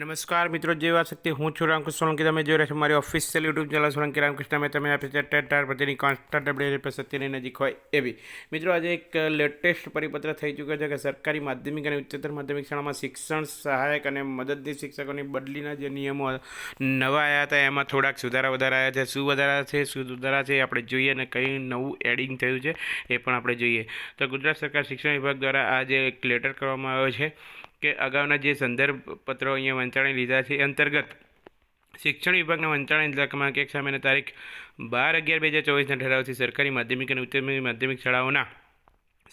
નમસ્કાર મિત્રો જેવા શક્તિ. હું છું રામકૃષ્ણ સોલંકી. તમે જોઈ રહ્યા છો મારી official YouTube channel Solanki Ramkrishna. મેં તમે આપી છે ટેટ કોન્સ્ટન્ટ અપડેટ સત્યની નજીક હોય એવી. મિત્રો, આજે એક લેટેસ્ટ પરિપત્ર થઈ ચૂક્યો છે કે સરકારી માધ્યમિક અને ઉચ્ચતર માધ્યમિક શાળામાં શિક્ષણ સહાયક અને મદદની શિક્ષકોની બદલીના જે નિયમો નવા આવ્યા હતા, એમાં થોડાક સુધારા વધારા આવ્યા છે. શું વધારા છે? શું સુધારા છે? આપણે જોઈએ અને કંઈ નવું એડિંગ થયું છે, એ પણ આપણે જોઈએ. તો ગુજરાત સરકાર શિક્ષણ વિભાગ દ્વારા આજે એક લેટર કરવામાં આવ્યો છે. કે અગાઉના જે સંદર્ભ પત્રો અહીંયા વંચાણી લીધા છે અંતર્ગત શિક્ષણ વિભાગના વંચાણી ક્રમાંક એક સામેના તારીખ બાર અગિયાર બે હજાર ચોવીસના ઠરાવથી સરકારી માધ્યમિક અને ઉચ્ચ માધ્યમિક શાળાઓના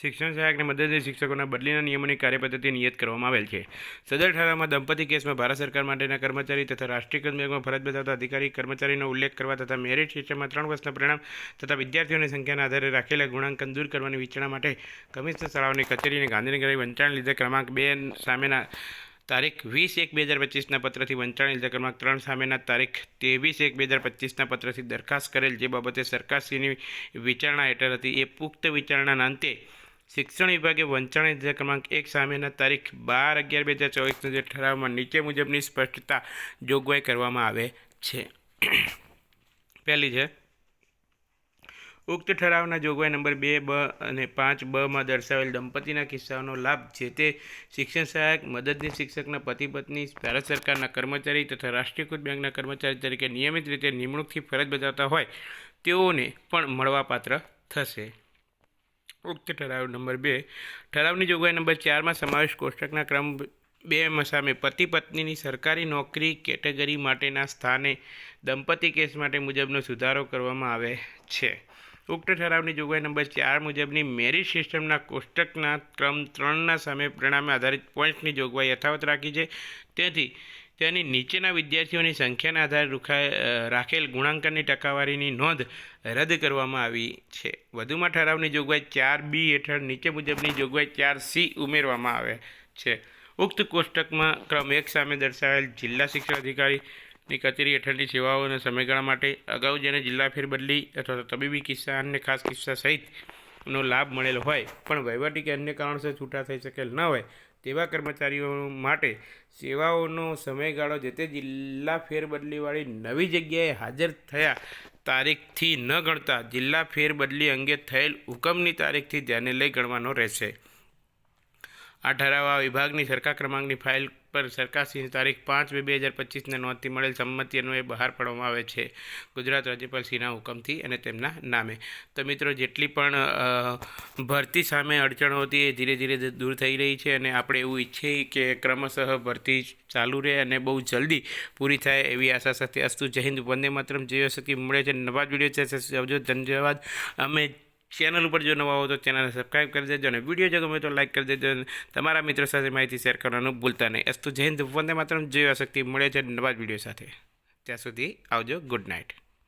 શિક્ષણ સહાયકને મદદની શિક્ષકોના બદલીના નિયમોની કાર્યપદ્ધતિ નિયત કરવામાં આવેલ છે. સદર ઠરાવમાં દંપતી કેસમાં ભારત સરકાર માટેના કર્મચારી તથા રાષ્ટ્રીયકૃત બેંકમાં ફરજ બજાવતા અધિકારી કર્મચારીનો ઉલ્લેખ કરવા તથા મેરિટ સિસ્ટમમાં ત્રણ વર્ષના પરિણામ તથા વિદ્યાર્થીઓની સંખ્યાના આધારે રાખેલા ગુણાંકન દૂર કરવાની વિચારણા માટે કમિશનર શાળાઓની કચેરીને ગાંધીનગર વંચાણ લીધે ક્રમાંક બે સામેના તારીખ વીસ એક બે હજાર પચીસના પત્રથી વંચાણ લીધા ક્રમાંક ત્રણ સામેના તારીખ ત્રેવીસ એક બે હજાર પચીસના પત્રથી દરખાસ્ત કરેલ જે બાબતે સરકારશ્રીની વિચારણા હેઠળ હતી. એ પુખ્ત વિચારણાના અંતે શિક્ષણ વિભાગે વંચાણ લીધા ક્રમાંક એક સામેના તારીખ બાર અગિયાર બે હજાર ચોવીસના જે ઠરાવમાં નીચે મુજબની સ્પષ્ટતા જોગવાઈ કરવામાં આવે છે. પહેલી છે. ઉક્ત ઠરાવના જોગવાઈ નંબર બે, બ અને પાંચ બમાં દર્શાવેલ દંપતીના કિસ્સાઓનો લાભ જે તે શિક્ષણ સહાયક મદદની શિક્ષકના પતિ, પત્ની, ભારત સરકારના કર્મચારી તથા રાષ્ટ્રીયકૃત બેંકના કર્મચારી તરીકે નિયમિત રીતે નિમણૂકથી ફરજ બજાવતા હોય તેઓને પણ મળવાપાત્ર થશે. ઉક્ત ઠરાવ નંબર બે. ઠરાવની જોગવાઈ નંબર ચારમાં સમાવેશ કોષ્ટકના ક્રમ બે સામે પતિ પત્નીની સરકારી નોકરી કેટેગરી માટેના સ્થાને દંપતી કેસ માટે મુજબનો સુધારો કરવામાં આવે છે. ઉક્ત ઠરાવની જોગવાઈ નંબર ચાર મુજબની મેરિટ સિસ્ટમના કોષ્ટકના ક્રમ ત્રણના સામે પરિણામે આધારિત પોઈન્ટની જોગવાઈ યથાવત રાખી છે. તેથી તેની નીચેના વિદ્યાર્થીઓની સંખ્યાના આધારે રૂખા રાખેલ ગુણાંકનની ટકાવારીની નોંધ રદ કરવામાં આવી છે. વધુમાં ઠરાવની જોગવાઈ ચાર બી હેઠળ, નીચે મુજબની જોગવાઈ ચાર સી ઉમેરવામાં આવે છે. ઉક્ત કોષ્ટકમાં ક્રમ એક સામે દર્શાવેલ જિલ્લા શિક્ષણ અધિકારીની કચેરી હેઠળની સેવાઓના સમયગાળા માટે અગાઉ જેને જિલ્લા ફેરબદલી અથવા તબીબી કિસ્સા, અન્ય ખાસ કિસ્સા સહિતનો લાભ મળેલો હોય, પણ વહીવટી કે અન્ય કારણસર છૂટા થઈ શકેલ ન હોય તેવા કર્મચારીઓ માટે સેવાઓનો સમયગાળો જે તે જિલ્લા ફેરબદલીવાળી નવી જગ્યાએ હાજર થયા તારીખથી ન ગણતા જિલ્લા ફેરબદલી અંગે થયેલ હુકમની તારીખથી ધ્યાને લઈ ગણવાનો રહેશે. આ ઠરાવ આ વિભાગની સરકાર ક્રમાંકની ફાઇલ પર સરકારશ્રીની તારીખ પાંચ બે બે હજાર પચીસને નોંધથી મળેલ સંમતિ અન્વયે બહાર પાડવામાં આવે છે. ગુજરાત રાજ્યપાલશ્રીના હુકમથી અને તેમના નામે. તો મિત્રો, જેટલી પણ ભરતી સામે અડચણો હતી એ ધીરે ધીરે દૂર થઈ રહી છે અને આપણે એવું ઈચ્છીએ કે ક્રમશઃ ભરતી ચાલુ રહે અને બહુ જલ્દી પૂરી થાય એવી આશા સાથે અસ્તુ. જય હિન્દ. વંદે માત્રમ. જય શક્તિ મળે છે નવા જ વીડિયો છે ધન્યવાદ. અમે ચેનલ ઉપર જો નવા હો તો ચેનલને સબસ્ક્રાઈબ કરી દેજો અને વીડિયો જો ગમે તો લાઈક કરી દેજો તમારા મિત્રો સાથે માહિતી શેર કરવાનું ભૂલતા નહીં. અસ્તુ જય હિન્દ, વંદે માત્ર જોઈ શક્તિ મળે છે નવા જ વીડિયો સાથે. ત્યાં સુધી આવજો. Good night